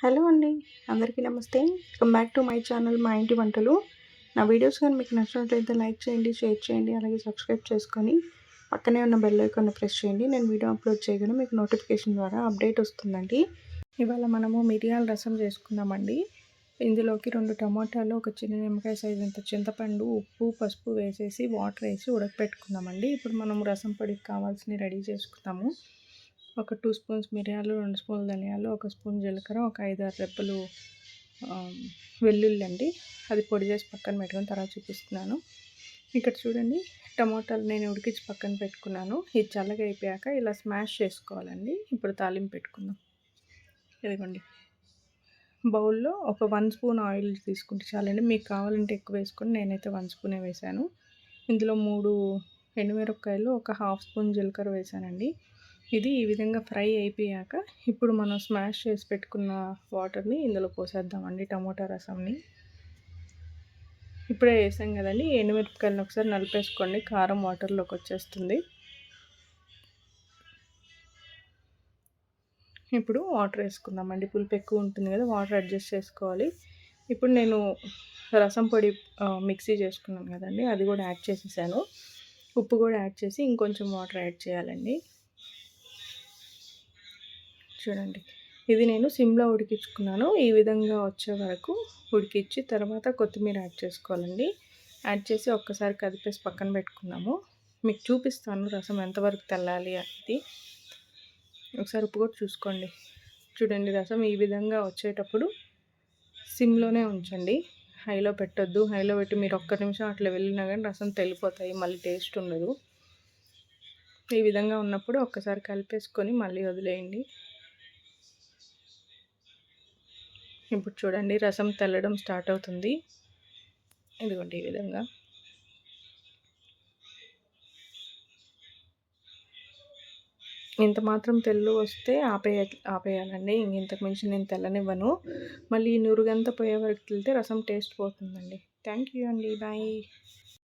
Hello అండి అందరికీ నమస్తే. Welcome back to my channel మా ఇంటి వంటలు. నా వీడియోస్ కానీ మీకు నచ్చినట్లయితే లైక్ చేయండి షేర్ చేయండి అలాగే సబ్స్క్రైబ్ చేసుకొని పక్కనే ఉన్న బెల్ ఐకాన్ ప్రెస్ చేయండి. నేను వీడియో అప్లోడ్ చేయగానే మీకు నోటిఫికేషన్ ద్వారా అప్డేట్ వస్తుందండి. ఇవాళ మనము మిరియాల రసం చేసుకుందామండి. ఇందులోకి రెండు టమాటాలు ఒక చిన్న నిమ్మకాయ సైజ్ అంత చింతపండు ఉప్పు పసుపు వేసేసి వాటర్ వేసి ఉడకపెట్టుకుందామండి. ఇప్పుడు మనం రసం పొడికి కావాల్సినవి రెడీ చేసుకుందాము. ఒక టూ స్పూన్స్ మిరియాలు రెండు స్పూన్లు ధనియాలు ఒక స్పూన్ జీలకర్ర ఒక ఐదు ఆరు రెప్పలు వెల్లుల్లి అండి. అది పొడి చేసి పక్కన పెట్టుకుని తర్వాత చూపిస్తున్నాను. ఇక్కడ చూడండి టమోటాలు నేను ఉడికించి పక్కన పెట్టుకున్నాను. ఇది చల్లగా అయిపోయాక ఇలా స్మాష్ చేసుకోవాలండి. ఇప్పుడు తాలింపు పెట్టుకుందాం. ఇదిగోండి. బౌల్లో ఒక వన్ స్పూన్ ఆయిల్ తీసుకుంటే చాలండి. మీకు కావాలంటే ఎక్కువ వేసుకొని నేనైతే వన్ స్పూనే వేసాను ఇందులో మూడు ఎండుమిరపకాయలు ఒక హాఫ్ స్పూన్ జీలకర్ర వేసానండి ఇది ఈ విధంగా ఫ్రై అయిపోయాక ఇప్పుడు మనం స్మాష్ చేసి పెట్టుకున్న వాటర్ని ఇందులో పోసేద్దామండి టమోటా రసంని. ఇప్పుడే వేసాం కదండి ఎండుమిరపకాయలను ఒకసారి నలిపేసుకోండి కారం వాటర్లోకి వచ్చేస్తుంది. ఇప్పుడు వాటర్ వేసుకుందామండి పులుపు ఎక్కువ ఉంటుంది కదా వాటర్ అడ్జస్ట్ చేసుకోవాలి. ఇప్పుడు నేను రసం పొడి మిక్సీ చేసుకున్నాను కదండి అది కూడా యాడ్ చేసేసాను. ఉప్పు కూడా యాడ్ చేసి ఇంకొంచెం వాటర్ యాడ్ చేయాలండి. చూడండి. ఇది నేను సిమ్లో ఉడికించుకున్నాను. ఈ విధంగా వచ్చే వరకు ఉడికించి తర్వాత కొత్తిమీర యాడ్ చేసుకోవాలండి. యాడ్ చేసి ఒక్కసారి కదిపేసి పక్కన పెట్టుకున్నాము మీకు చూపిస్తాను రసం ఎంతవరకు తెల్లాలి అనేది. ఒకసారి ఉప్పు కూడా చూసుకోండి. చూడండి రసం ఈ విధంగా వచ్చేటప్పుడు సిమ్లోనే ఉంచండి. హైలో పెట్టొద్దు. హైలో పెట్టి మీరు ఒక్క నిమిషం అట్లా వెళ్ళినా కానీ రసం తెలిపోతాయి మళ్ళీ టేస్ట్ ఉండదు. ఈ విధంగా ఉన్నప్పుడు ఒక్కసారి కలిపేసుకొని మళ్ళీ వదిలేయండి. ఇప్పుడు చూడండి రసం తెల్లడం స్టార్ట్ అవుతుంది. ఇదిగోండి ఈ విధంగా. ఇంత మాత్రం తెల్లు వస్తే ఆపేయ ఆపేయాలండి. ఇంతకు మించి నేను తెల్లనివ్వను. మళ్ళీ ఈ నురుగంతా పోయే వరకు వెళ్తే రసం టేస్ట్ పోతుందండి. థ్యాంక్ యూ అండి. బాయ్.